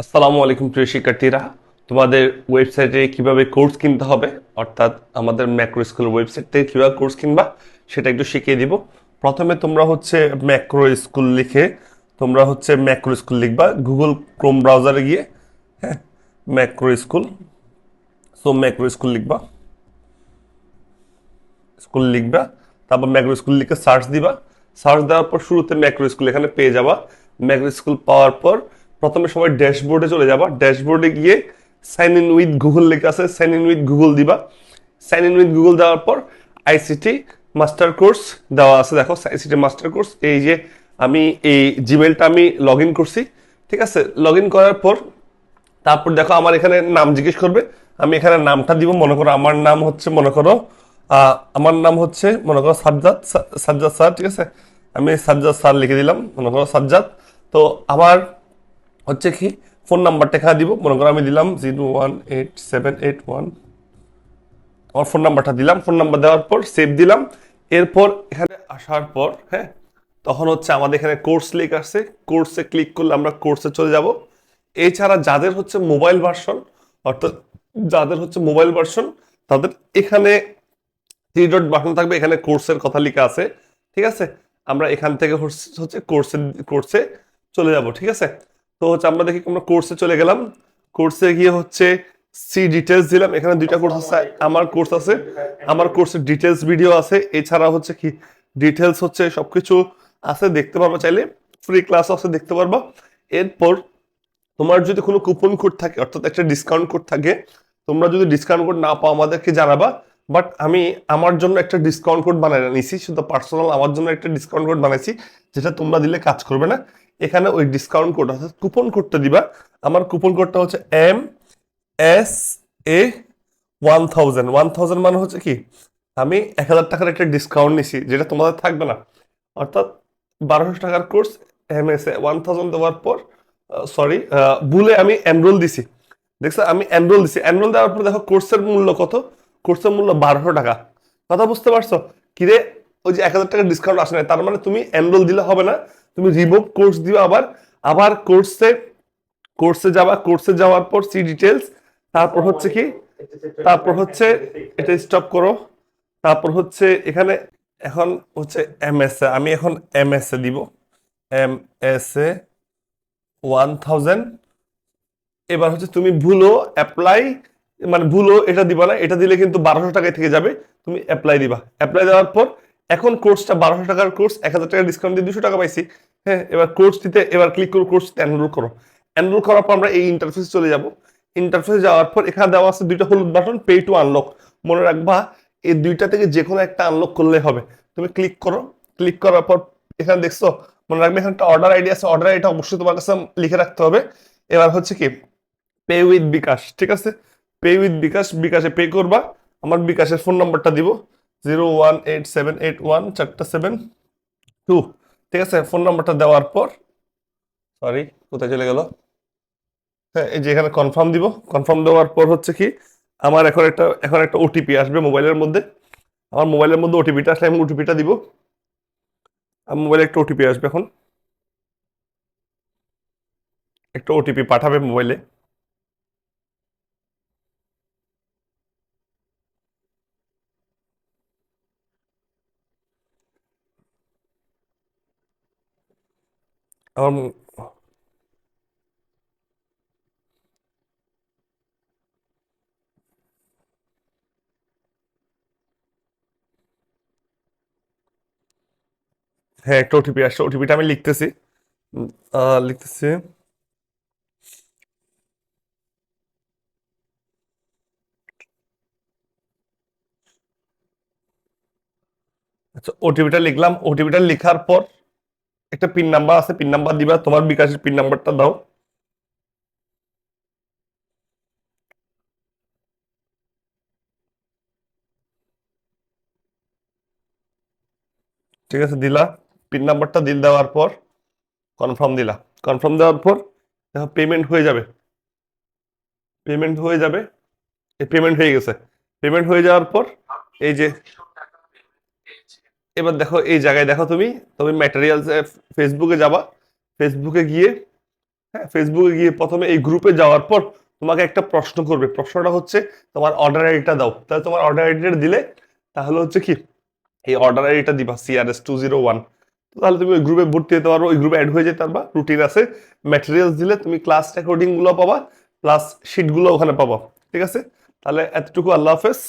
আসসালামু আলাইকুম, প্রিয় শিক্ষার্থীরা। তোমাদের ওয়েবসাইটে কীভাবে কোর্স কিনতে হবে, অর্থাৎ আমাদের ম্যাক্রো স্কুল ওয়েবসাইট থেকে কীভাবে কোর্স কিনবা, সেটা একটু শিখিয়ে দিব। প্রথমে তোমরা হচ্ছে ম্যাক্রো স্কুল লিখে, তোমরা হচ্ছে ম্যাক্রো স্কুল লিখবা গুগল ক্রোম ব্রাউজারে গিয়ে হ্যাঁ macro school so macro school লিখবা। স্কুল লিখবা, তারপর ম্যাক্রো স্কুল লিখে সার্চ দিবা। সার্চ দেওয়ার পর শুরুতে ম্যাক্রো স্কুল এখানে পেয়ে যাবা। ম্যাক্রো স্কুল পাওয়ার পর প্রথমে সবাই ড্যাশবোর্ডে চলে যাবা। ড্যাশবোর্ডে গিয়ে সাইন ইন উইথ গুগল লেখা আছে। সাইন ইন উইথ গুগল দিবা। সাইন ইন উইথ গুগল দেওয়ার পর আইসিটি মাস্টার কোর্স দেওয়া আছে। দেখো আইসিটি মাস্টার কোর্স এই যে আমি এই জিমেলটা আমি লগ ইন করছি। ঠিক আছে? লগ ইন করার পর তারপর দেখো, আমার এখানে নাম জিজ্ঞেস করবে। আমি এখানে নামটা দিব, মনে করো আমার নাম হচ্ছে, মনে করো আমার নাম হচ্ছে, মনে করো সাজ্জাদ সাজ্জাদ স্যার, ঠিক আছে? আমি সাজ্জাদ স্যার লিখে দিলাম, মনে করো সাজ্জাদ। তো আমার হচ্ছে কি? ফোন নাম্বারটা এখানে দিব। মনে করো আমি দিলাম zero one eight seven eight one. আমার ফোন নাম্বারটা দিলাম। ফোন নাম্বার দেওয়ার পর সেভ দিলাম। এরপর এখানে আসার পর হ্যাঁ তখন হচ্ছে আমাদের এখানে কোর্স লিক আসছে। কোর্সে ক্লিক করলে আমরা কোর্সে চলে যাব। এছাড়া যাদের হচ্ছে মোবাইল ভার্সন অর্থাৎ যাদের হচ্ছে মোবাইল ভার্সন তাদের এখানে থ্রি ডট বাটন থাকবে। এখানে কোর্সের কথা লেখা আছে। ঠিক আছে? আমরা এখান থেকে হচ্ছে হচ্ছে কোর্সে কোর্সে চলে যাব। ঠিক আছে? তো হচ্ছে আমরা দেখি আমরা কোর্সে চলে গেলাম। কোর্সে গিয়ে হচ্ছে সি ডিটেলস দিলাম। এখানে দুইটা কোর্স আছে, আমার কোর্স আছে, আমার কোর্সের ডিটেলস ভিডিও আছে। এছাড়া হচ্ছে কি ডিটেলস হচ্ছে সবকিছু আছে, দেখতে পারবা চাইলে। ফ্রি ক্লাস আছে, দেখতে পারবা। এরপর তোমার যদি কোনো কুপন কোড থাকে, অর্থাৎ একটা ডিসকাউন্ট কোড থাকে, তোমরা যদি ডিসকাউন্ট কোড না পাও, আমাদেরকে জানাবা। বাট আমি আমার জন্য একটা ডিসকাউন্ট কোড বানাই নিছি, শুধু পার্সোনাল আমার জন্য একটা ডিসকাউন্ট কোড বানাইছি, যেটা তোমরা দিলে কাজ করবে না। এখানে ওই ডিসকাউন্ট কোড অর্থাৎ কুপন কোডটা দিবা। আমার কুপন কোডটা হচ্ছে M S A one thousand one thousand মানে হচ্ছে কি? আমি এক হাজার টাকার একটা ডিসকাউন্ট নিছি, যেটা তোমাদের থাকবে না। অর্থাৎ বারোশো টাকার course M S A one thousand দেওয়ার পর সরি ভুলে আমি এনরোল দিছি। দেখছ, আমি এনরোল দিছি। এনরোল দেওয়ার পর দেখো কোর্সের মূল্য কত? কোর্সের মূল্য বারোশো টাকা। কথা বুঝতে পারছ? কিরে, ওই যে এক হাজার টাকার ডিসকাউন্ট আসে না তার মানে তুমি এনরোল দিলে হবে না। তুমি রিমুভ কোর্স দিও আবার আবার কোর্সে কোর্সে যাবা কোর্সে যাওয়ার পর সি ডিটেলস তারপর হচ্ছে কি, তারপর হচ্ছে এটা স্টপ করো, তারপর হচ্ছে এখানে এখন হচ্ছে এম এস এ আমি এখন এম এস এ দিব M S A one thousand এবার হচ্ছে তুমি ভুলো অ্যাপ্লাই মানে ভুলো এটা দিবা না, এটা দিলে কিন্তু বারোশো টাকায় থেকে যাবে, তুমি অ্যাপ্লাই দিবা অ্যাপ্লাই দেওয়ার পর এখন কোর্সটা বারোশো টাকার কোর্স এক হাজার টাকা ডিসকাউন্ট দিয়ে দুশো টাকা পাইছি। হ্যাঁ এবার কোর্স দিতে, এবার ক্লিক করো কোর্স এনরোল করো। এনরোল করার পর আমরা এই ইন্টারফেসে চলে যাব। ইন্টারফেসে যাওয়ার পর এখানে দেওয়া আছে দুইটা হলুদ বাটন পে টু আনলক মনে রাখবা, এই দুইটা থেকে যে কোনো একটা আনলক করলে হবে। তুমি ক্লিক করো ক্লিক করার পর এখানে দেখছ, মনে রাখবে এখানে একটা অর্ডার আইডি আছে। অর্ডার আইডিটা অবশ্যই তোমার কাছে লিখে রাখতে হবে। এবার হচ্ছে কি পে উইথ বিকাশ, ঠিক আছে? পে উইথ বিকাশ, বিকাশে পে করবা। আমার বিকাশের ফোন নাম্বারটা দিব। Zero one eight seven eight one চারটা সেভেন টু ঠিক আছে ফোন নাম্বারটা দেওয়ার পর সরি কোথায় চলে গেল? হ্যাঁ এই যে এখানে কনফার্ম দিব। কনফার্ম দেওয়ার পর হচ্ছে কি, আমার এখন একটা এখন একটা ওটিপি আসবে মোবাইলের মধ্যে। আমার মোবাইলের মধ্যে ওটিপিটা আসলে আমি ওটিপিটা দিব। আমার মোবাইলে একটা ওটিপি আসবে এখন। একটা ওটিপি পাঠাবে মোবাইলে। মো- হ্যাঁ একটা ওটিপি আসছে ওটিপিটা আমি লিখতেছি। লিখতেছি। আচ্ছা ওটিপিটা লিখলাম। ওটিপিটা লেখার পর একটা পিন নাম্বার আছে পিন নাম্বার দিবা, তোমার বিকাশের পিন নাম্বারটা দাও। ঠিক আছে, দিলা। পিন নাম্বারটা দিল দেওয়ার পর কনফার্ম দিলা। কনফার্ম দেওয়ার পর, দেখো পেমেন্ট হয়ে যাবে। পেমেন্ট হয়ে যাবে। এই পেমেন্ট হয়ে গেছে। পেমেন্ট হয়ে যাওয়ার পর, এই যে এবার দেখো, এই জায়গায় দেখো তুমি তুমি ম্যাটেরিয়ালস ফেসবুকে যাবা। ফেসবুকে গিয়ে হ্যাঁ ফেসবুকে গিয়ে প্রথমে এই গ্রুপে যাওয়ার পর তোমাকে একটা প্রশ্ন করবে। প্রশ্নটা হচ্ছে, তোমার অর্ডার আইডিটা দাও। তাহলে তোমার অর্ডার আইডিটা দিলে, তাহলে হচ্ছে কি, এই অর্ডার আইডিটা দিবা সিআরএস টু জিরো ওয়ান তাহলে তুমি ওই গ্রুপে ভর্তি হতে পারব ওই গ্রুপে অ্যাড হয়ে যেতে পারবা। রুটিন আছে ম্যাটেরিয়ালস দিলে তুমি ক্লাস রেকর্ডিংগুলো পাবা প্লাস শিটগুলো ওখানে পাবা। ঠিক আছে? তাহলে এতটুকু, আল্লাহ হাফেজ।